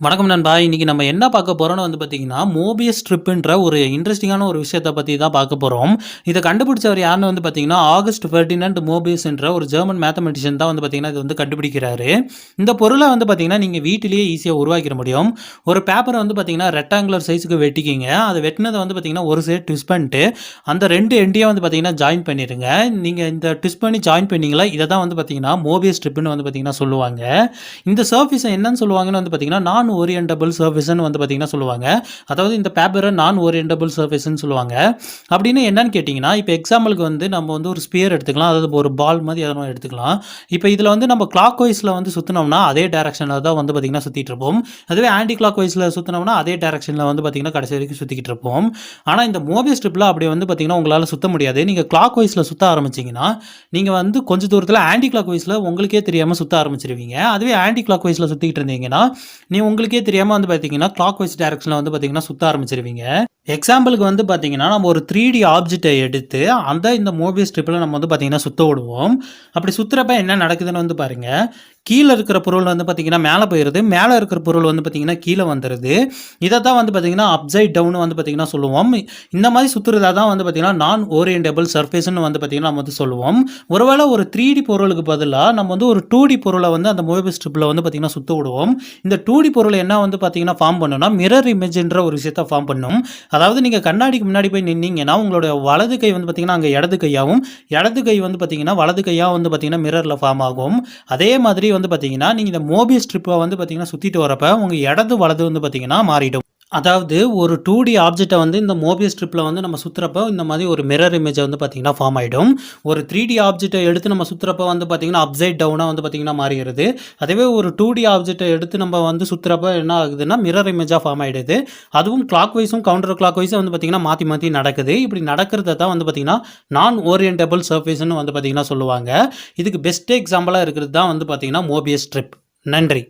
வணக்கம் நண்பா. இன்றைக்கி நம்ம என்ன பார்க்க போகிறோம்னு வந்து பார்த்தீங்கன்னா மோபியஸ் ட்ரிப்புன்ற ஒரு இன்ட்ரெஸ்டிங்கான ஒரு விஷயத்தை பற்றி தான் பார்க்க போகிறோம் இதை கண்டுபிடிச்சவர் யாருன்னு வந்து பார்த்திங்கன்னா ஆகஸ்ட் ஃபெர்டினண்ட் மோபியஸ்ன்ற ஒரு ஜெர்மன் மேத்தமெட்டிஷியன் தான் வந்து பார்த்தீங்கன்னா இது வந்து கண்டுபிடிக்கிறாரு. இந்த பொருளை வந்து பார்த்தீங்கன்னா நீங்கள் வீட்டிலேயே ஈஸியாக உருவாக்கிட முடியும். ஒரு பேப்பரை வந்து பார்த்திங்கன்னா ரெக்டாங்குலர் சைஸுக்கு வெட்டிக்கிங்க. அதை வெட்டினதை வந்து பார்த்தீங்கன்னா ஒரு சைடு ட்விஸ்ட் பண்ணிட்டு அந்த ரெண்டு எண்டையும் வந்து பார்த்தீங்கன்னா ஜாயின் பண்ணிடுங்க நீங்கள் இந்த ட்விஸ்ட் பண்ணி ஜாயின் பண்ணீங்களா இதை தான் வந்து பார்த்தீங்கன்னா மோபியஸ் ட்ரிப்புன்னு வந்து பார்த்தீங்கன்னா சொல்லுவாங்க. இந்த சர்ஃபீஸை என்னன்னு சொல்லுவாங்கன்னு வந்து பார்த்தீங்கன்னா நான் ஓரியன்டபிள் சர்ஃபேஸ்னு வந்து பார்த்தீங்கன்னா சொல்லுவாங்க. அதாவது இந்த பேப்பரை நான் ஓரியன்டபிள் சர்ஃபேஸ்னு சொல்லுவாங்க. அப்படின்னு என்னன்னு கேட்டிங்கன்னா இப்போ எக்ஸாம்பிளுக்கு வந்து நம்ம வந்து ஒரு ஸ்பியர் எடுத்துக்கலாம். அதாவது ஒரு பால் மாதிரி எதனா எடுத்துக்கலாம். இப்போ இதில் வந்து நம்ம கிளாக் வைஸில் வந்து சுற்றினோம்னா அதே டேரக்ஷனில் தான் வந்து பார்த்திங்கன்னா சுற்றிட்டு இருப்போம். அதுவே ஆன்டி கிளாக் வைஸில் சுற்றினோம்னா அதே டேரக்ஷனில் வந்து பார்த்திங்கன்னா கடைசி வரைக்கும் சுற்றிக்கிட்டு இருப்போம். ஆனால் இந்த மோபியஸ் ஸ்ட்ரிப்பில் அப்படி வந்து பார்த்திங்கன்னா உங்களால் சுற்ற முடியாது. நீங்கள் கிளாக் வைஸில் சுற்ற ஆரம்பிச்சிங்கன்னா நீங்கள் வந்து கொஞ்சம் தூரத்தில் ஆன்டி கிளாக் வைஸில் உங்களுக்கே தெரியாமல் சுற்ற ஆரம்பிச்சிருவீங்க. அதுவே ஆன்டி கிளாக் வைஸில் சுற்றிக்கிட்டு இருந்தீங்கன்னா நீ உங்களுக்கே தெரியாமல் வந்து பார்த்தீங்கன்னா கிளாக் வைஸ் டேரக்ஷனில் வந்து பார்த்தீங்கன்னா சுற்ற ஆரம்பிச்சிருவீங்க. எக்ஸாம்பிளுக்கு வந்து பார்த்தீங்கன்னா நம்ம ஒரு த்ரீ டி ஆப்ஜெக்டை எடுத்து அந்த இந்த மூவி ஸ்ட்ரிப்பில் நம்ம வந்து பார்த்திங்கன்னா சுற்ற விடுவோம் அப்படி சுற்றுறப்ப என்ன நடக்குதுன்னு வந்து பாருங்கள் கீழே இருக்கிற பொருள் வந்து பார்த்திங்கன்னா மேலே போயிடுது மேலே இருக்கிற பொருள் வந்து பார்த்திங்கன்னா கீழே வந்துடுது இதை தான் வந்து பார்த்திங்கன்னா அப்சைட் டவுன் வந்து பார்த்திங்கன்னா சொல்லுவோம் இந்த மாதிரி சுற்றுறதா தான் வந்து பார்த்திங்கன்னா நான் ஓரியன்டபிள் சர்ஃபேஸ்னு வந்து பார்த்திங்கன்னா நம்ம வந்து சொல்லுவோம் ஒருவேளை ஒரு த்ரீ டி பொருளுக்கு பதிலாக நம்ம வந்து ஒரு டூ டி பொருளை வந்து அந்த மூவி ஸ்ட்ரிப்பில் வந்து பார்த்திங்கன்னா சுற்ற விடுவோம் இந்த டூ டி பொருள் என்ன வந்து பார்த்திங்கன்னா ஃபார்ம் பண்ணுன்னா மிரர் இமேஜ்ன்ற ஒரு விஷயத்தை ஃபார்ம் பண்ணும் அதாவது நீங்கள் கண்ணாடிக்கு முன்னாடி போய் நின்னீங்கன்னா உங்களோட வலது கை வந்து பார்த்திங்கன்னா அங்கே இடது கையாகவும் இடது கை வந்து பார்த்திங்கன்னா வலது கையாக வந்து பார்த்திங்கன்னா மிரரில் ஃபார்ம் ஆகும். அதே மாதிரி வந்து பார்த்தீங்கன்னா நீங்கள் இந்த மோபியஸ் ஸ்ட்ரிப்பை வந்து பார்த்தீங்கன்னா சுற்றிட்டு வரப்போ உங்கள் இடது வலது வந்து பார்த்தீங்கன்னா மாறிடும். அதாவது ஒரு டூ டி ஆப்ஜெக்டை வந்து இந்த மோபியஸ் ஸ்ட்ரிப்பில் வந்து நம்ம சுற்றுறப்போ இந்த மாதிரி ஒரு மிரர் இமேஜை வந்து பார்த்திங்கன்னா ஃபார்ம் ஆகிடும் ஒரு த்ரீ டி ஆப்ஜெக்டை எடுத்து நம்ம சுற்றுறப்போ வந்து பார்த்திங்கன்னா அப்சைட் டவுனாக வந்து பார்த்திங்கன்னா மாறிடுது. அதுவே ஒரு டூ டி ஆப்ஜெக்டை எடுத்து நம்ம வந்து சுற்றுறப்போ என்ன ஆகுதுன்னா மிரர் இமேஜாக ஃபார்ம் ஆகிடுது அதுவும் கிளாக் வைஸும் கவுண்டர் கிளாக் வைஸும் வந்து பார்த்திங்கன்னா மாற்றி மாற்றி நடக்குது. இப்படி நடக்கிறத தான் வந்து பார்த்திங்கன்னா நான் ஓரியன்டபிள் சர்ஃபேஸ்னு வந்து பார்த்திங்கன்னா சொல்லுவாங்க. இதுக்கு பெஸ்ட் எக்ஸாம்பிளாக இருக்கிறது தான் வந்து பார்த்திங்கன்னா மோபியஸ் ஸ்ட்ரிப் நன்றி.